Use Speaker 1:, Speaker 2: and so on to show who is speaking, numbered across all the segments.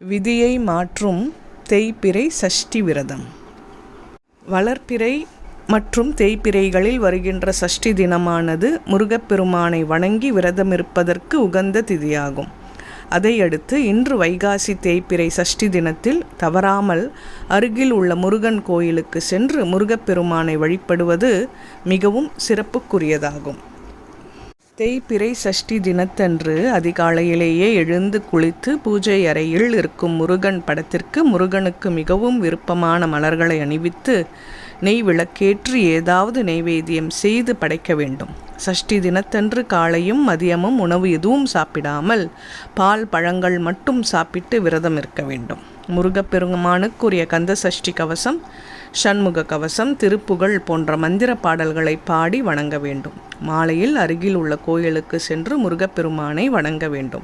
Speaker 1: விதியை மாற்றும் தேய்பிறை சஷ்டி விரதம். வளர்ப்பிறை மற்றும் தேய்பிறைகளில் வருகின்ற சஷ்டி தினமானது முருகப்பெருமானை வணங்கி விரதம் இருப்பதற்கு உகந்த திதியாகும். அதையடுத்து இன்று வைகாசி தேய்பிறை சஷ்டி தினத்தில் தவறாமல் அருகில் உள்ள முருகன் கோயிலுக்கு சென்று முருகப்பெருமானை வழிபடுவது மிகவும் சிறப்புக்குரியதாகும். தேய்பிறை சஷ்டி தினத்தன்று அதிகாலையிலேயே எழுந்து குளித்து பூஜை அறையில் இருக்கும் முருகன் படத்திற்கு முருகனுக்கு மிகவும் விருப்பமான மலர்களை அணிவித்து நெய் விளக்கேற்றி ஏதாவது நெய்வேத்தியம் செய்து படைக்க வேண்டும். சஷ்டி தினத்தன்று காலையும் மதியமும் உணவு எதுவும் சாப்பிடாமல் பால் பழங்கள் மட்டும் சாப்பிட்டு விரதம் இருக்க வேண்டும். முருகப்பெருமானுக்குரிய கந்த சஷ்டி கவசம் சண்முக கவசம் திருப்புகழ் போன்ற மந்திர பாடல்களை பாடி வணங்க வேண்டும். மாலையில் அருகில் உள்ள கோயிலுக்கு சென்று முருகப்பெருமானை வணங்க வேண்டும்.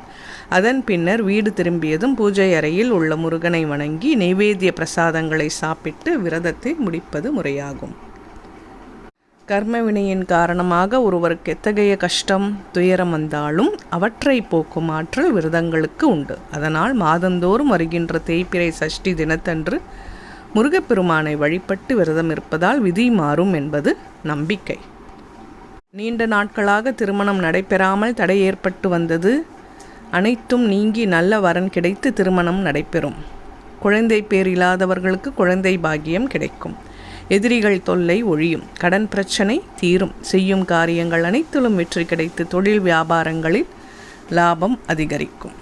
Speaker 1: அதன் பின்னர் வீடு திரும்பியதும் பூஜை அறையில் உள்ள முருகனை வணங்கி நைவேத்திய பிரசாதங்களை சாப்பிட்டு விரதத்தை முடிப்பது முறையாகும். கர்மவினையின் காரணமாக ஒருவருக்கு எத்தகைய கஷ்டம் துயரம் வந்தாலும் அவற்றை போக்கும் ஆற்றல் விரதங்களுக்கு உண்டு. அதனால் மாதந்தோறும் வருகின்ற தேய்பிறை சஷ்டி தினத்தன்று முருகப்பெருமானை வழிபட்டு விரதம் இருப்பதால் விதி மாறும் என்பது நம்பிக்கை. நீண்ட நாட்களாக திருமணம் நடைபெறாமல் தடை ஏற்பட்டு வந்தது. அனைத்தும் நீங்கி நல்ல வரன் கிடைத்து திருமணம் நடைபெறும். குழந்தை பேர் இல்லாதவர்களுக்கு குழந்தை பாக்கியம் கிடைக்கும். எதிரிகள் தொல்லை ஒழியும். கடன் பிரச்சனை தீரும். செய்யும் காரியங்கள் அனைத்திலும் வெற்றி கிடைத்து தொழில் வியாபாரங்களில் லாபம் அதிகரிக்கும்.